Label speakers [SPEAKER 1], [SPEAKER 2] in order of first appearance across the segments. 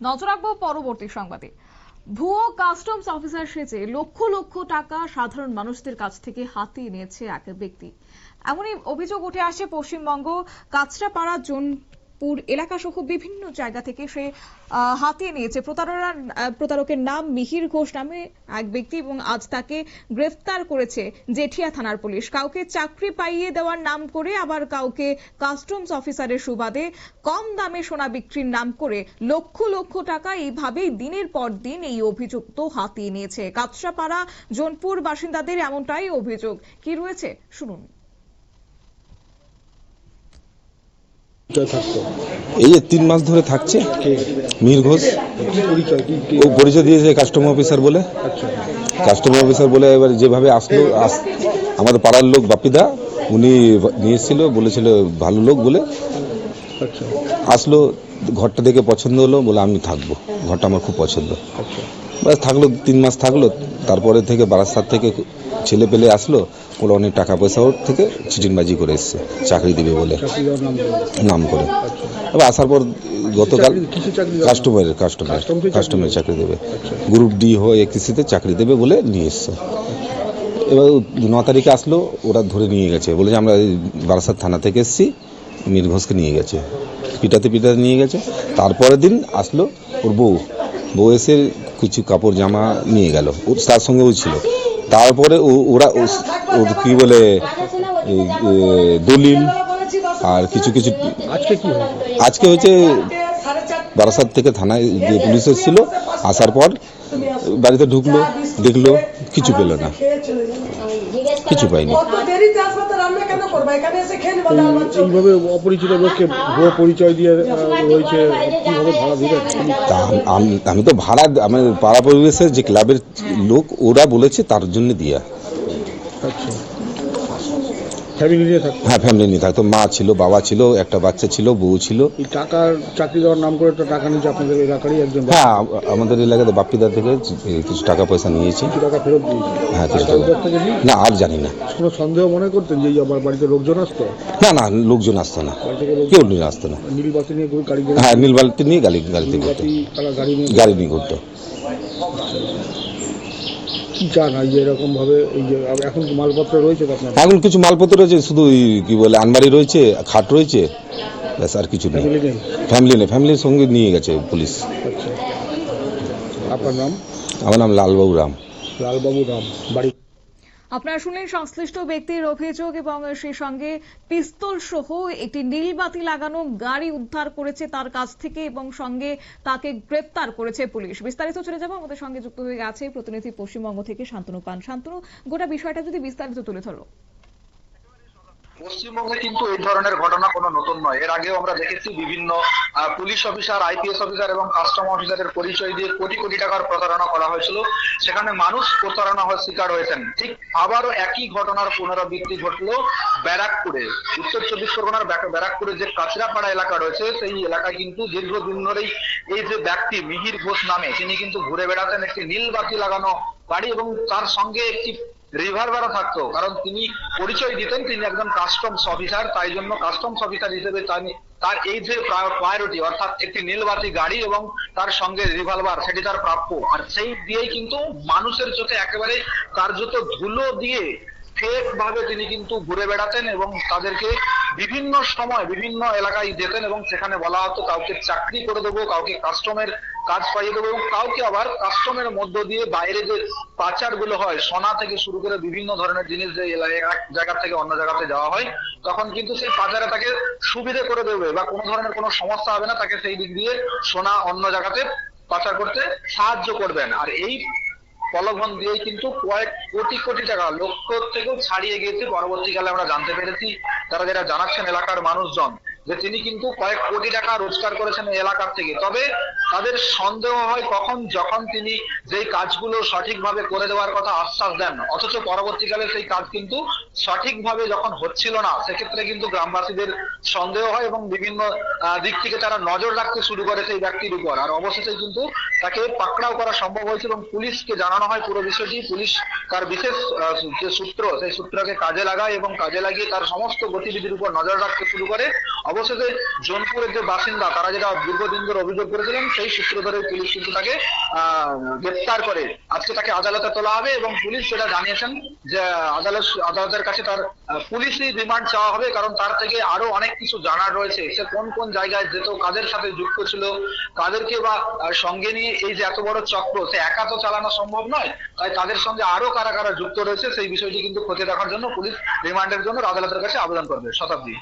[SPEAKER 1] নজর রাখব পরবর্তী সংবাদে। ভুয়ো কাস্টমস অফিসার সেজে লক্ষ লক্ষ টাকা সাধারণ মানুষদের কাছ থেকে হাতিয়ে নিয়েছে এক ব্যক্তি। এমনই অভিযোগ উঠে আসে পশ্চিমবঙ্গ কাঁচরাপাড়া জোনপুর এলাকা সহ বিভিন্ন জায়গা থেকে সে হাতিয়ে নিয়েছে। প্রতারণার প্রতারকের নাম মিহির ঘোষ নামে এক ব্যক্তি এবং আজ তাকে গ্রেফতার করেছে জেঠিয়া থানার পুলিশ। কাউকে চাকরি পাইয়ে দেওয়ার নাম করে আবার কাউকে কাস্টমস অফিসারের সুবাদে কম দামে সোনা বিক্রির নাম করে লক্ষ লক্ষ টাকা এইভাবেই দিনের পর দিন এই অভিযুক্ত হাতিয়ে নিয়েছে। কাছড়াপাড়া জোনপুর বাসিন্দাদের এমনটাই অভিযোগ। কি রয়েছে? শুনুন
[SPEAKER 2] পরিচয় থাকতো
[SPEAKER 3] এই যে তিন মাস ধরে থাকছে মীর ঘোষ।
[SPEAKER 2] পরিচয়
[SPEAKER 3] ও পরিচয় দিয়েছে কাস্টমার অফিসার বলে।
[SPEAKER 2] আচ্ছা।
[SPEAKER 3] কাস্টমার অফিসার বলে এবার যেভাবে আসলো আমাদের পাড়ার লোক বাপিদা উনি নিয়ে এসেছিল বলেছিল ভালো লোক বলে।
[SPEAKER 2] আচ্ছা।
[SPEAKER 3] আসলো ঘরটা দেখে পছন্দ হলো বলে আমি থাকব। ঘরটা আমার খুব পছন্দ।
[SPEAKER 2] আচ্ছা।
[SPEAKER 3] ব্যাস থাকল তিন মাস থাকল তারপরে থেকে বারাসাত থেকে ছেলে পেলে আসলো ওরা অনেক টাকা পয়সা ওর থেকে চিটিংবাজি করে এসছে চাকরি দিবে বলে
[SPEAKER 2] নাম
[SPEAKER 3] করে। এবার আসার পর গতকাল? কাস্টমারের কাস্টমার কাস্টমারের চাকরি দেবে? গ্রুপ ডি হয়ে কিস্তিতে চাকরি দেবে বলে নিয়ে এসছে। এবার ন তারিখে আসলো ওরা ধরে নিয়ে গেছে। বলে যে আমরা এই বারাসাত থানা থেকে এসেছি মীর ঘোষকে নিয়ে গেছে। পিটাতে পিটাতে নিয়ে গেছে। তারপরের দিন আসলো ওর বউ। বউ এসে কিছু কাপড় জামা নিয়ে গেল। ওর তার সঙ্গেও ছিল। তারপরে ও- ওরা কি বলে দলিল আর কিছু কিছু
[SPEAKER 2] আজকে কি হয়েছে?
[SPEAKER 3] আজকে হচ্ছে বারাসাত থেকে থানায় যে পুলিশ এসেছিল আসার পর বাড়িতে ঢুকলো দেখল কিছু পেল না। কিছু পাইনি।
[SPEAKER 2] এইভাবে অপরিচিত লোককে ভুয়ো পরিচয় দিয়ে রয়েছে কীভাবে ভাড়া দিবে?
[SPEAKER 3] তা আম- আম- আমি তো ভাড়া আমার পাড়া পরিবেশের যে ক্লাবের লোক ওরা বলেছে তার জন্য দিয়া।
[SPEAKER 2] আচ্ছা। ফ্যামিলি নিয়ে থাকতো?
[SPEAKER 3] হ্যাঁ ফ্যামিলি নিয়ে থাকতো। মা ছিল বাবা ছিল একটা বাচ্চা ছিল বউ ছিল।
[SPEAKER 2] এই টাকার চাকরি দেওয়ার নাম করে একটা টাকা নিয়েছে আপনাদের এলাকারই একজন ব্যক্তি।
[SPEAKER 3] হ্যাঁ আ- আমাদের এলাকাতে বাপ্পিদার থেকে কিছু টাকা পয়সা নিয়েছি।
[SPEAKER 2] কিছু টাকা ফেরত দিয়েছে?
[SPEAKER 3] হ্যাঁ
[SPEAKER 2] আর
[SPEAKER 3] কিছু টাকা।
[SPEAKER 2] কাছ থেকে নিয়ে
[SPEAKER 3] না আর জানি না।
[SPEAKER 2] কোনো সন্দেহ মনে করতেন যে এই আমার বাড়িতে লোকজন আসতো?
[SPEAKER 3] না না লোকজন আসতো না।
[SPEAKER 2] বাড়ি থেকে লোক
[SPEAKER 3] কেউ নিয়ে আসতো না।
[SPEAKER 2] নীলবাতি নিয়ে গাড়ি করে
[SPEAKER 3] হ্যাঁ নীল বালতি নিয়ে গাড়ি গাড়িতে ঘুরতো।
[SPEAKER 2] নীলবাতি তারা গাড়ি নিয়ে
[SPEAKER 3] গাড়ি নিয়ে ঘুরতো।
[SPEAKER 2] কি চান এই যে এরকম ভাবে এই যে এখন মালপত্র রয়েছে তো আপনার
[SPEAKER 3] এখন কিছু মালপত্র রয়েছে শুধু কি বলে আনবাড়ি রয়েছে খাট রয়েছে ব্যাস আর কিছু নেই।
[SPEAKER 2] ফ্যামিলি নেই?
[SPEAKER 3] ফ্যামিলির সঙ্গে নিয়ে গেছে পুলিশ।
[SPEAKER 2] আচ্ছা। আপনার নাম?
[SPEAKER 3] আমার নাম লালবাবু রাম।
[SPEAKER 2] লালবাবু রাম বাড়ি
[SPEAKER 1] আপনারা শুনলেন সংশ্লিষ্ট ব্যক্তির অভিযোগ এবং সেই সঙ্গে পিস্তল সহ একটি নীলবাতি লাগানো গাড়ি উদ্ধার করেছে তার কাছ থেকে এবং সঙ্গে তাকে গ্রেপ্তার করেছে পুলিশ। বিস্তারিত চলে যাব, আমাদের সঙ্গে যুক্ত হয়ে গেছে প্রতিনিধি পশ্চিমবঙ্গ থেকে শান্তনু পান। শান্তনু, গোটা বিষয়টা যদি বিস্তারিত তুলে ধরো।
[SPEAKER 4] পশ্চিমবঙ্গে কিন্তু এই ধরনের ঘটনা কোনো নতুন নয়। এর আগেও আমরা দেখেছি বিভিন্ন পুলিশ অফিসার, আইপিএস অফিসার এবং কাস্টম অফিসারের পরিচয় দিয়ে কোটি কোটি টাকার প্রতারণা করা হয়েছিল। সেখানে মানুষ প্রতারণা হওয়ার শিকার হয়েছেন। ঠিক আবারও একই ঘটনার পুনরাবৃত্তি ঘটলো ব্যারাকপুরে। উত্তর চব্বিশ পরগনার ব্যারাকপুরে যে কাছড়াপাড়া এলাকা রয়েছে, সেই এলাকায় কিন্তু দীর্ঘদিন ধরেই এই যে ব্যক্তি মিহির ঘোষ নামে, তিনি কিন্তু ঘুরে বেড়াতেন। একটি নীল বাতি লাগানো বাড়ি এবং তার সঙ্গে একটি রিভালভারও থাকতো, কারণ তিনি পরিচয় দিতেন, তিনি একজন কাস্টমস অফিসার তাই জন্য কাস্টমস অফিসার হিসেবে তার এই যে প্রায়োরিটি অর্থাৎ একটি নীলবাতি গাড়ি এবং তার সঙ্গে রিভলভার সেটি তার প্রাপ্য। আর সেই দিয়েই কিন্তু মানুষের চোখে একেবারে কার্যত ধুলো দিয়ে ফেক ভাবে তিনি কিন্তু ঘুরে বেড়াতেন এবং তাদেরকে বিভিন্ন সময় বিভিন্ন এলাকায় যেতেন এবং সেখানে বলা হতো, কাউকে চাকরি করে দেবো, কাউকে কাস্টমের কাজ পাইয়ে দেবো এবং কাউকে আবার কাস্টমের মধ্য দিয়ে বাইরে যে পাচারগুলো হয়, সোনা থেকে শুরু করে বিভিন্ন ধরনের জিনিস যে এক জায়গা থেকে অন্য জায়গাতে যাওয়া হয়, তখন কিন্তু সেই পাচারে তাকে সুবিধে করে দেবে বা কোনো ধরনের কোনো সমস্যা হবে না, তাকে সেই দিক দিয়ে সোনা অন্য জায়গাতে পাচার করতে সাহায্য করবেন আর এই প্রলোভন দিয়েই কিন্তু কয়েক কোটি কোটি টাকা লক্ষ থেকেও ছাড়িয়ে গিয়েছে। পরবর্তীকালে আমরা জানতে পেরেছি, তারা যারা জানাচ্ছেন এলাকার মানুষজন, যে তিনি কিন্তু কয়েক কোটি টাকা রোজগার করেছেন এলাকার থেকে। তবে তাদের সন্দেহ হয় কখন, যখন তিনি যেই কাজগুলো সঠিকভাবে করে দেওয়ার কথা আশ্বাস দেন। অথচ পরবর্তীকালে সেই কাজ কিন্তু সঠিকভাবে যখন হচ্ছিল না, সেক্ষেত্রে কিন্তু গ্রামবাসীদের সন্দেহ হয় এবং বিভিন্ন দিক থেকে তারা নজর রাখতে শুরু করে সেই ব্যক্তির উপর। আর অবশেষে কিন্তু তাকে পাকড়াও করা সম্ভব হয়েছে এবং পুলিশকে জানানো হয় পুরো বিষয়টি। পুলিশ তার বিশেষ যে সূত্র সেই সূত্রকে কাজে লাগায় এবং কাজে লাগিয়ে তার সমস্ত গতিবিধির উপর নজর রাখতে শুরু করে। অবশেষে জোনপুরের যে বাসিন্দা তারা যেটা দীর্ঘদিন ধরে অভিযোগ করেছিলেন সেই সূত্র ধরে পুলিশ কিন্তু তাকে গ্রেপ্তার করে। আজকে তাকে আদালতে তোলা হবে এবং পুলিশ সেটা জানিয়েছেন যে আদালত আদালতের কাছে তার আহ, পুলিশি রিমান্ড চাওয়া হবে কারণ তার থেকে আরও অনেক কিছু জানার রয়েছে। সে কোন কোন জায়গায় যেত কাদের সাথে যুক্ত ছিল কাদেরকে বা সঙ্গে নিয়ে এই যে এত বড় চক্র সে একা তো চালানো সম্ভব নয় তাই তাদের সঙ্গে আরও কারা কারা যুক্ত রয়েছে, সেই বিষয়টি কিন্তু খতিয়ে দেখার জন্য পুলিশ রিমান্ডের জন্য আদালতের কাছে আবেদন করবে শতাব্দী।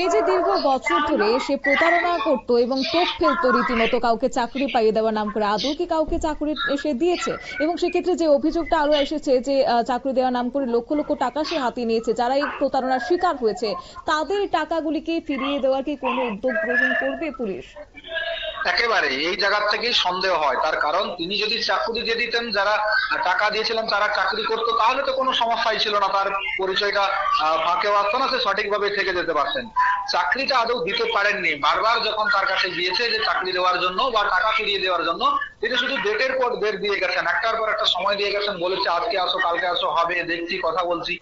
[SPEAKER 1] এই যে দীর্ঘ বছর ধরে সে প্রতারণা করতো এবং টোপ ফেলতো রীতিমতো, কাউকে চাকরি পাইয়ে দেওয়ার নাম করে, আদৌ কি কাউকে চাকরি সে দিয়েছে? এবং সেক্ষেত্রে যে অভিযোগটা আরও এসেছে যে চাকরি দেওয়ার নাম করে লক্ষ লক্ষ টাকা সে হাতিয়ে নিয়েছে, যারা এই প্রতারণার শিকার হয়েছে, তাদের টাকাগুলিকে ফিরিয়ে দেওয়ার কি কোনো উদ্যোগ গ্রহণ করবে পুলিশ?
[SPEAKER 4] একেবারে এই জায়গা থেকেই সন্দেহ হয়। তার কারণ তিনি যদি চাকরি দিয়ে দিতেন, যারা টাকা দিয়েছিলেন, তারা চাকরি করতো, তাহলে তো কোনো সমস্যাই ছিল না। তার পরিচয়টা ফাঁকেও আসতো না, সে সঠিকভাবে থেকে যেতে পারতেন। চাকরিটা আদৌ দিতে পারেননি। বারবার যখন তার কাছে গিয়েছে যে চাকরি দেওয়ার জন্য বা টাকা ফিরিয়ে দেওয়ার জন্য, তিনি শুধু ডেটের পর ডেট দিয়ে গেছেন। একটার পর একটা সময় দিয়ে গেছেন, বলেছে, আজকে আসো, কালকে আসো, হবে, দেখছি, কথা বলছি।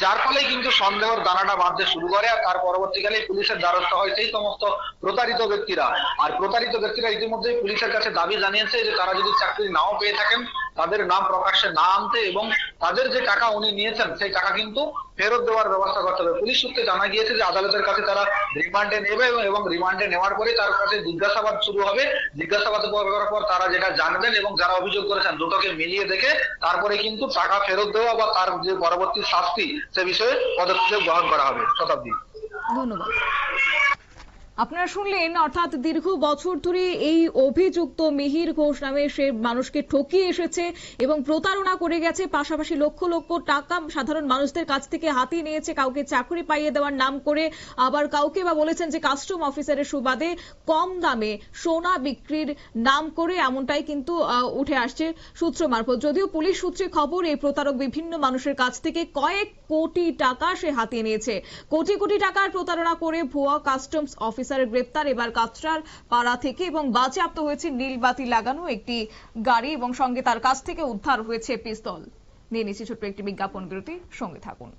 [SPEAKER 4] যার ফলে কিন্তু সন্দেহের দানাটা বাঁধতে শুরু করে আর তার পরবর্তীকালে পুলিশের দ্বারস্থ হয় সেই সমস্ত প্রতারিত ব্যক্তিরা। আর প্রতারিত ব্যক্তিরা ইতিমধ্যে পুলিশের কাছে দাবি জানিয়েছে যে তারা যদি চাকরি নাও পেয়ে থাকেন, তাদের নাম প্রকাশ্যে না আনতে এবং তাদের যে টাকা উনি নিয়েছেন, সেই টাকা কিন্তু ফেরত দেওয়ার ব্যবস্থা করতে হবে। পুলিশ সূত্রে জানা গিয়েছে যে আদালতের কাছে তারা রিমান্ডে নেবে এবং রিমান্ডে নেওয়ার পরে তার কাছে জিজ্ঞাসাবাদ শুরু হবে। জিজ্ঞাসাবাদ করার পর তারা যেটা জানবেন এবং যারা অভিযোগ করেছেন দুটোকে মিলিয়ে দেখে তারপরে কিন্তু টাকা ফেরত দেওয়া বা তার যে পরবর্তী শাস্তি সে বিষয়ে পদক্ষেপ গ্রহণ করা হবে। শতাব্দী।
[SPEAKER 1] ধন্যবাদ। আপনারা শুনলেন, অর্থাৎ দীর্ঘ বছর ধরে এই অভিযুক্ত মিহির ঘোষ নামে সে মানুষকে ঠকিয়ে এসেছে এবং প্রতারণা করে গেছে, পাশাপাশি লক্ষ লক্ষ টাকা সাধারণ মানুষদের কাছ থেকে হাতিয়ে নিয়েছে, কাউকে চাকরি পাইয়ে দেওয়ার নাম করে আবার কাউকে বা বলেছেন যে কাস্টম অফিসারের সুবাদে কম দামে সোনা বিক্রির নাম করে এমনটাই কিন্তু উঠে আসছে সূত্র মারফত। যদিও পুলিশ সূত্রে খবর, এই প্রতারক বিভিন্ন মানুষের কাছ থেকে কয়েক কোটি টাকা সে হাতিয়ে নিয়েছে। কোটি কোটি টাকার প্রতারণা করে ভুয়া কাস্টমস অফিসারের গ্রেপ্তার। এবার কাছড়ার পাড়া থেকে এবং বাজেয়াপ্ত হয়েছে নীলবাতি লাগানো একটি গাড়ি এবং সঙ্গে তার কাছ থেকে উদ্ধার হয়েছে পিস্তল। নিয়ে নিচ্ছি ছোট্ট একটি বিজ্ঞাপন বিরতি। সঙ্গে থাকুন।